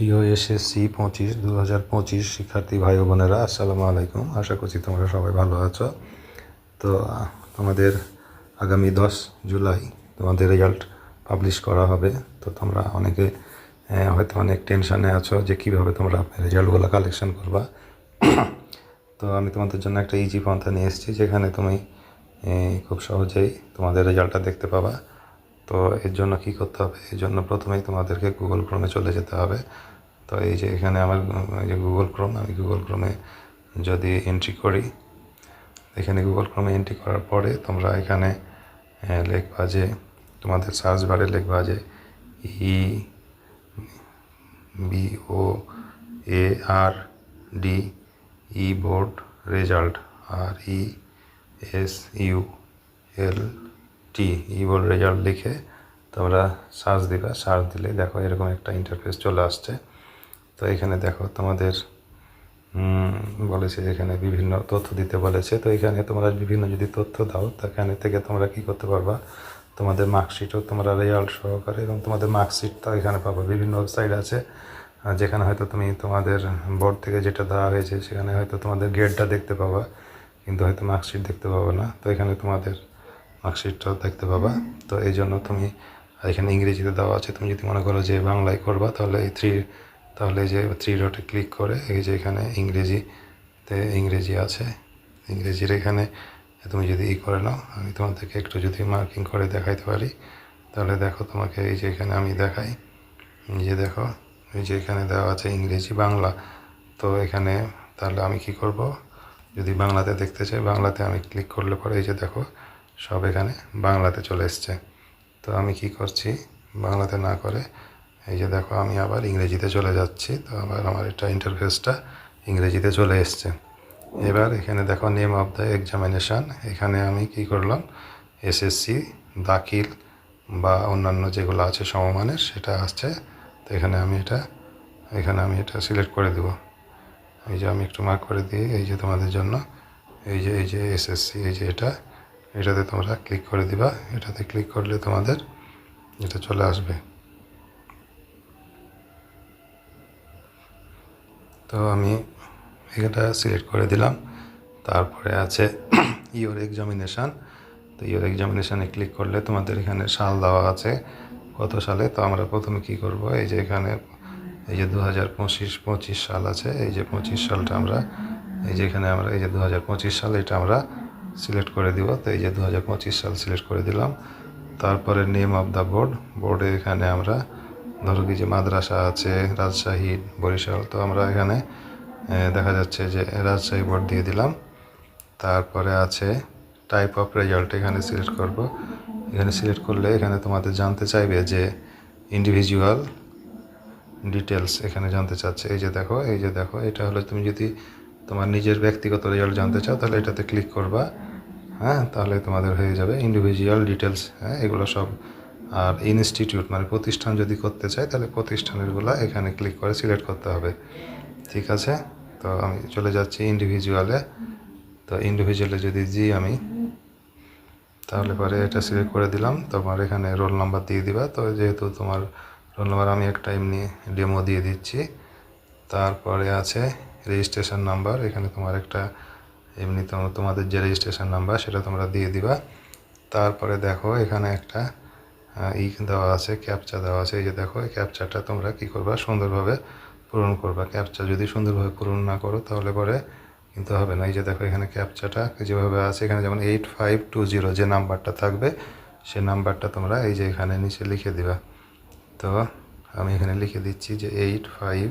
প্রিয় এসএসসি পঁচিশ দু হাজার পঁচিশ শিক্ষার্থী ভাই বোনেরা, আসসালামু আলাইকুম। আশা করছি তোমরা সবাই ভালো আছো। তো, তোমাদের আগামী দশ জুলাই তোমাদের রেজাল্ট পাবলিশ করা হবে। তো তোমরা অনেকে হয়তো অনেক টেনশানে আছো যে কীভাবে তোমরা রেজাল্টগুলো কালেকশন করবা। তো আমি তোমাদের জন্য একটা ইজি পন্থা নিয়ে এসেছি, যেখানে তুমি খুব সহজেই তোমাদের রেজাল্টটা দেখতে পাবা। তো এর জন্য কি করতে হবে? এর জন্য প্রথমেই তোমাদেরকে গুগল ক্রোমে চলে যেতে হবে। তো এই যে এখানে আমার যে গুগল ক্রোম আমি গুগল ক্রোমে যদি এন্ট্রি করি, এখানে গুগল ক্রোমে এন্ট্রি করার পরে তোমরা এখানে লিখবা যে, তোমাদের সার্চ বারে লিখবা যে E B O A R D E board result R E S U L T E board result লিখে তোমরা সার্চ দিবা। সার্চ দিলে দেখো এরকম একটা ইন্টারফেস চলে আসছে। তো এখানে দেখো তোমাদের বলেছে এখানে বিভিন্ন তথ্য দিতে বলেছে। তো এখানে তোমরা বিভিন্ন যদি তথ্য দাও সেখানে থেকে তোমরা কি করতে পারবা? তোমাদের মার্কশিটও তোমরা রেজাল্ট সহকারে এবং তোমাদের মার্কশিট তো এখানে পাবো। বিভিন্ন ওয়েবসাইট আছে যেখানে হয়তো তুমি তোমাদের বোর্ড থেকে যেটা দেওয়া হয়েছে, সেখানে হয়তো তোমাদের গ্রেডটা দেখতে পাবা, কিন্তু হয়তো মার্কশিট দেখতে পাবো না। তো এখানে তোমাদের মার্কশিটটাও দেখতে পাবা। তো এই জন্য তুমি এখানে ইংরেজিতে দেওয়া আছে। তুমি যদি মনে করো যে বাংলায় করবা, তাহলে এই থ্রি তাহলে যে থ্রি ডটে ক্লিক করে এই যে এখানে ইংরেজিতে ইংরেজি আছে। ইংরেজির এখানে তুমি যদি ই করে নাও, আমি তোমাদেরকে একটু যদি মার্কিং করে দেখাইতে পারি, তাহলে দেখো তোমাকে এই যে এখানে আমি দেখাই। যে দেখো, এই যে এখানে দেওয়া আছে ইংরেজি বাংলা। তো এখানে তাহলে আমি কি করব? যদি বাংলাতে দেখতে চাই, বাংলাতে আমি ক্লিক করলে পরে এই যে দেখো সব এখানে বাংলাতে চলে এসছে। তো আমি কি করছি? বাংলাতে না করে এই যে দেখো, আমি আবার ইংরেজিতে চলে যাচ্ছি। তো আবার আমার এটা ইন্টারফেসটা ইংরেজিতে চলে এসছে। এবার এখানে দেখো নেম অফ দ্য এক্সামিনেশান এখানে আমি কি করলাম? এসএসসি দাখিল বা অন্যান্য যেগুলো আছে সমমানের, সেটা আসছে। তো এখানে আমি এটা, এখানে আমি এটা সিলেক্ট করে দেবো। এই যে আমি একটু মার্ক করে দিই, এই যে তোমাদের জন্য। এই যে এই যে এসএসসি এই যে এটা। এটাতে তোমরা ক্লিক করে দিবা। এটাতে ক্লিক করলে তোমাদের এটা চলে আসবে। তো আমি এটা সিলেক্ট করে দিলাম। তারপরে আছে ইওর এক্সামিনেশান তো ইওর এক্সামিনেশানে ক্লিক করলে তোমাদের এখানে সাল দেওয়া আছে কত সালে। তো আমরা প্রথমে কি করব? এই যে এখানে, এই যে দু হাজার পঁচিশ পঁচিশ সাল আছে। এই যে পঁচিশ সালটা আমরা, এই যে এখানে আমরা, এই যে দু হাজার পঁচিশ সাল, এটা আমরা সিলেক্ট করে দিব। তো এই যে দু সাল সিলেক্ট করে দিলাম। তারপরে নেম অফ দ্য বোর্ড বোর্ডে এখানে আমরা ধরো কি যে মাদ্রাসা আছে, রাজশাহী, বরিশাল, তো আমরা এখানে দেখা যাচ্ছে যে রাজশাহী বোর্ড দিয়ে দিলাম। তারপরে আছে টাইপ অফ রেজাল্ট এখানে সিলেক্ট করব। এখানে সিলেক্ট করলে এখানে তোমাদের জানতে চাইবে যে ইন্ডিভিজুয়াল ডিটেলস এখানে জানতে চাচ্ছে। এই যে দেখো, এই যে দেখো, এটা হলো তুমি যদি তোমার নিজের ব্যক্তিগত রেজাল্ট জানতে চাও, তাহলে এটাতে ক্লিক করবা। হ্যাঁ তাহলে তোমাদের হয়ে যাবে ইন্ডিভিজুয়াল ডিটেলস হ্যাঁ এগুলো সব। আর ইনস্টিটিউট মানে প্রতিষ্ঠান যদি করতে চাই তাহলে প্রতিষ্ঠানেরগুলো এখানে ক্লিক করে সিলেক্ট করতে হবে। ঠিক আছে? তো আমি চলে যাচ্ছি ইন্ডিভিজুয়ালে তো ইন্ডিভিজুয়ালে যদি জি আমি, তাহলে পরে এটা সিলেক্ট করে দিলাম। তোমার এখানে রোল নাম্বার দিয়ে দিবা। তো যেহেতু তোমার রোল নাম্বার আমি একটা এমনি ডেমো দিয়ে দিচ্ছি, তারপরে আছে রেজিস্ট্রেশন নাম্বার, এখানে তোমার একটা, এমনি তোমাদের যে রেজিস্ট্রেশন নাম্বার, সেটা তোমরা দিয়ে দিবা। তারপরে দেখো, এখানে একটা ই দেওয়া আছে ক্যাপচা দেওয়া আছে। এই যে দেখো, এই ক্যাপচাটা তোমরা কী করবা? সুন্দরভাবে পূরণ করবা। ক্যাপচা যদি সুন্দরভাবে পূরণ না করো, তাহলে পরে কিন্তু হবে না। এই যে দেখো, এখানে ক্যাপচাটা যেভাবে আছে, এখানে যেমন এইট ফাইভ টু জিরো যে নাম্বারটা থাকবে, সে নাম্বারটা তোমরা এই যে এখানে নিচে লিখে দিবা। তো আমি এখানে লিখে দিচ্ছি যে এইট ফাইভ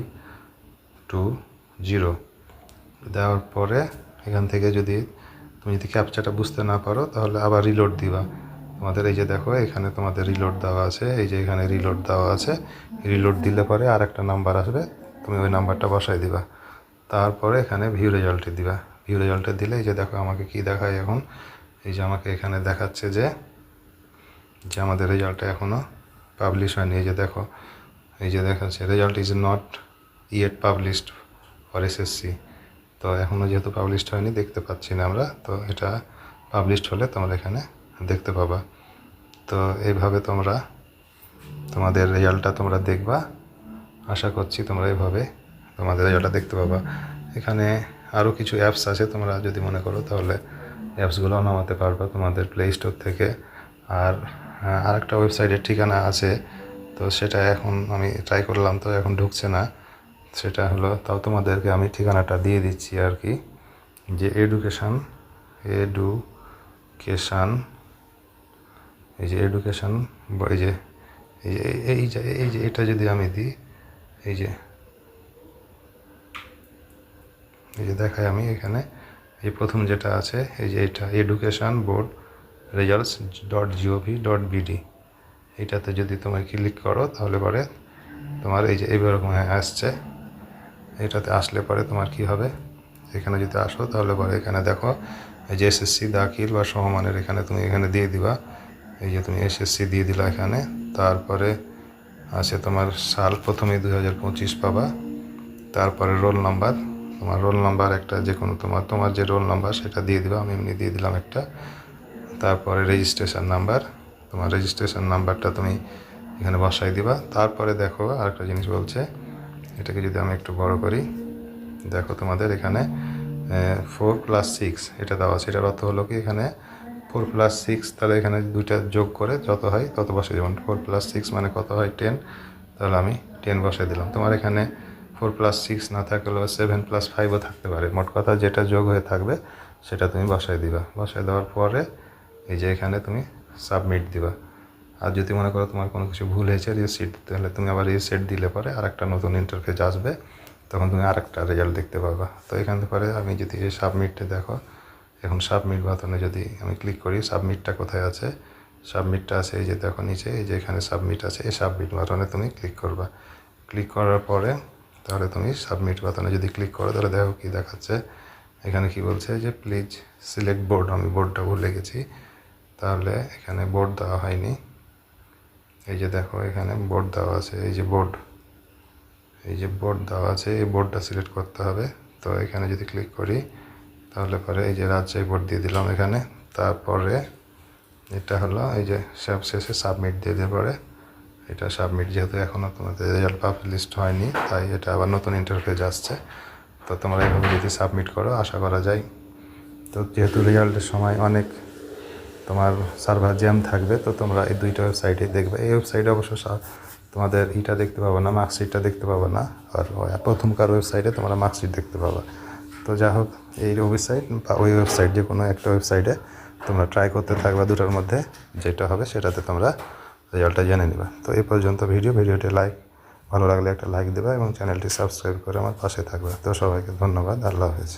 টু জিরো। দেওয়ার পরে এখান থেকে যদি তুমি যদি ক্যাপচাটা বুঝতে না পারো, তাহলে আবার রিলোড দিবা। তোমাদের এই যে দেখো, এখানে তোমাদের রিলোড দেওয়া আছে, এই যে এখানে রিলোড দেওয়া আছে। রিলোড দিলে পরে আর একটা নাম্বার আসবে, তুমি ওই নাম্বারটা বসাই দিবা। তারপরে এখানে ভিউ রেজাল্টে দিবা। ভিউ রেজাল্টে দিলে এই যে দেখো, আমাকে কি দেখায় এখন? এই যে আমাকে এখানে দেখাচ্ছে যে যে আমাদের রেজাল্টটা এখনও পাবলিশ হয়নি। এই যে দেখো, এই যে দেখাচ্ছে result is not yet published SSC তো এখনও যেহেতু পাবলিশড হয়নি, দেখতে পাচ্ছি না আমরা। তো এটা পাবলিশড হলে তোমরা এখানে দেখতে পাবা। তো এইভাবে তোমরা তোমাদের রেজাল্টটা তোমরা দেখবা। আশা করছি তোমরা এভাবে তোমাদের রেজাল্টটা দেখতে পাবা। এখানে আরও কিছু অ্যাপস আছে তোমরা যদি মনে করো, তাহলে অ্যাপসগুলো নামাতে পারবা তোমাদের প্লে স্টোর থেকে। আর আরেকটা ওয়েবসাইটের ঠিকানা আছে। তো সেটা এখন আমি ট্রাই করলাম, তো এখন ঢুকছে না। সেটা হলো, তাও তোমাদেরকে আমি ঠিকানাটা দিয়ে দিচ্ছি আর কি, যে এডুকেশান এডুকেশান এই যে এডুকেশান এই যে এই যে এই যে এই যে, এটা যদি আমি দিই, এই যে এই যে দেখাই আমি এখানে, এই প্রথম যেটা আছে, এই যে এটা education board results dot GOV dot BD এটাতে যদি তোমায় ক্লিক করো, তাহলে পরে তোমার এই যে এইরকম আসছে। এটাতে আসলে পরে তোমার কি হবে? এখানে যদি আসো তাহলে পরে এখানে দেখো, এই যে এসএসসি দাখিল বা সমমানের এখানে তুমি এখানে দিয়ে দিবা। এই যে তুমি এসএসসি দিয়ে দিলা এখানে, তারপরে আছে তোমার সাল প্রথমে দুই হাজার পঁচিশ পাবা, তারপরে রোল নাম্বার। তোমার রোল নাম্বার একটা যে কোনো তোমার তোমার যে রোল নাম্বার সেটা দিয়ে দিবা, আমি এমনি দিয়ে দিলাম একটা। তারপরে রেজিস্ট্রেশন নাম্বার। তোমার রেজিস্ট্রেশন নাম্বারটা তুমি এখানে বসাই দিবা। তারপরে দেখো আরেকটা জিনিস বলছে এটাকে যদি আমি একটু বড় করি, দেখো তোমাদের এখানে ফোর প্লাস সিক্স এটা দেওয়া আছে। এটার অর্থ হলো কি, এখানে ফোর প্লাস সিক্স তাহলে এখানে দুইটা যোগ করে যত হয় তত বসে যেমন ফোর প্লাস সিক্স মানে কত হয়? টেন তাহলে আমি টেন বসে দিলাম। তোমার এখানে ফোর প্লাস সিক্স না থাকলেও সেভেন প্লাস ফাইভও থাকতে পারে। মোট কথা যেটা যোগ হয়ে থাকবে, সেটা তুমি বসাই দিবা। বসাই দেওয়ার পরে এই যে এখানে তুমি সাবমিট দিবা। আর যদি মনে করো তোমার কোনো কিছু ভুল হয়েছে রিসিট তাহলে তুমি আবার রিসেট দিলে পরে আর একটা নতুন ইন্টারফেস আসবে, তখন তুমি আরেকটা রেজাল্ট দেখতে পাবা। তো এখান থেকে আমি যদি এই সাবমিটটা দেখো, এখন সাবমিট বাটনে যদি আমি ক্লিক করি সাবমিটটা কোথায় আছে? সাবমিটটা আছে এই যে দেখো নিচে, এই যে এখানে সাবমিট আছে, এই সাবমিট বাটনে তুমি ক্লিক করবা। ক্লিক করার পরে তাহলে তুমি সাবমিট বাটনে যদি ক্লিক করো, তাহলে দেখো কি দেখাচ্ছে। এখানে কি বলছে যে প্লিজ সিলেক্ট বোর্ড আমি বোর্ডটা ভুলে গেছি। তাহলে এখানে বোর্ড দেওয়া হয়নি। এই যে দেখো, এখানে বোর্ড দেওয়া আছে, এই যে বোর্ড এই যে বোর্ড দেওয়া আছে, এই বোর্ডটা সিলেক্ট করতে হবে। তো এখানে যদি ক্লিক করি, তাহলে পরে এই যে রাজশাহী বোর্ড দিয়ে দিলাম এখানে। তারপরে এটা হলো এই যে সব শেষে সাবমিট দিয়ে দেওয়ার পরে, এটা সাবমিট যেহেতু এখনও তোমাদের রেজাল্ট পাবলিশড হয়নি, তাই এটা আবার নতুন ইন্টারফেস আসছে। তো তোমরা এইভাবে যদি সাবমিট করো, আশা করা যায়। তো যেহেতু রেজাল্টের সময় অনেক তোমার সার্ভার জ্যাম থাকবে, তো তোমরা এই দুইটা ওয়েবসাইটে দেখবে। এই ওয়েবসাইটে অবশ্য তোমাদের ইটা দেখতে পাবো না মার্কশিটটা দেখতে পাবো না, আর প্রথমকার ওয়েবসাইটে তোমরা মার্কশিট দেখতে পাবা। তো যা হোক, এই ওয়েবসাইট বা ওই ওয়েবসাইট যে কোনো একটা ওয়েবসাইটে তোমরা ট্রাই করতে থাকবে দুটোর মধ্যে, যেটা হবে সেটাতে তোমরা রেজাল্টটা জেনে নেবে। তো এই পর্যন্ত ভিডিও ভিডিওটি লাইক ভালো লাগলে একটা লাইক দেবে এবং চ্যানেলটি সাবস্ক্রাইব করে আমার পাশে থাকবে। তো সবাইকে ধন্যবাদ, আল্লাহ হাফেজ।